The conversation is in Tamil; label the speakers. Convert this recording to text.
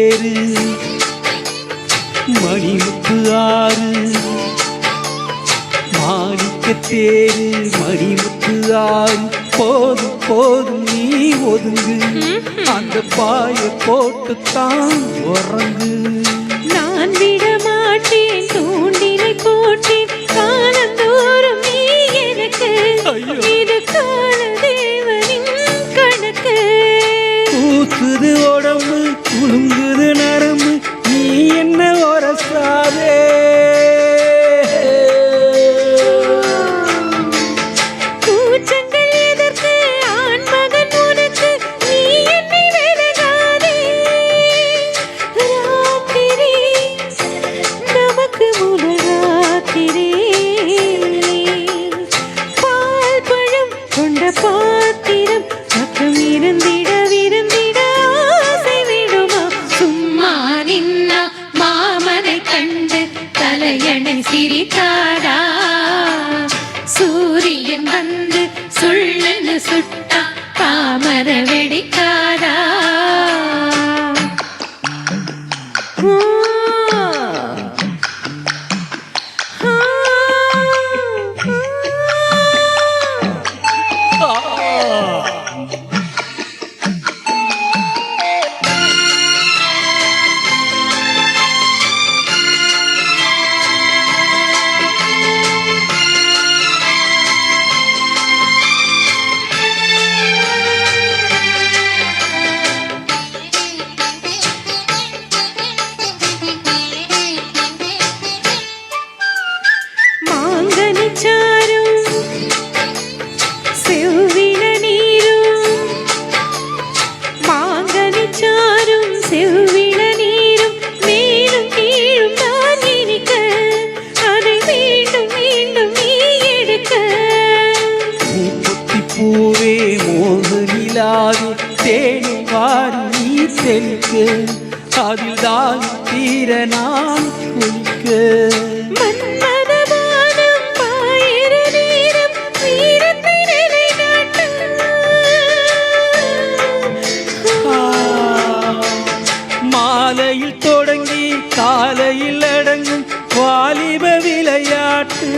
Speaker 1: தேரு. மணிமுத்து ஆறு. மாணிக்க தேரு மணிமுத்து ஆறு. போதும் போதும் நீ ஒதுங்கு. அந்த பாய போட்டுத்தான் உறங்கு.
Speaker 2: நான் விட மாட்டேன் தூண்டிலை உழுங்குது சூரியன் வந்து சுள்ளனு சுட்டா தாமர
Speaker 1: வெடிக்கா தெளிக்க அதில் தான் தீர நான் குளிக்க மாலையில் தொடங்கி காலையில் அடங்கும் வாலிப விளையாட்டு.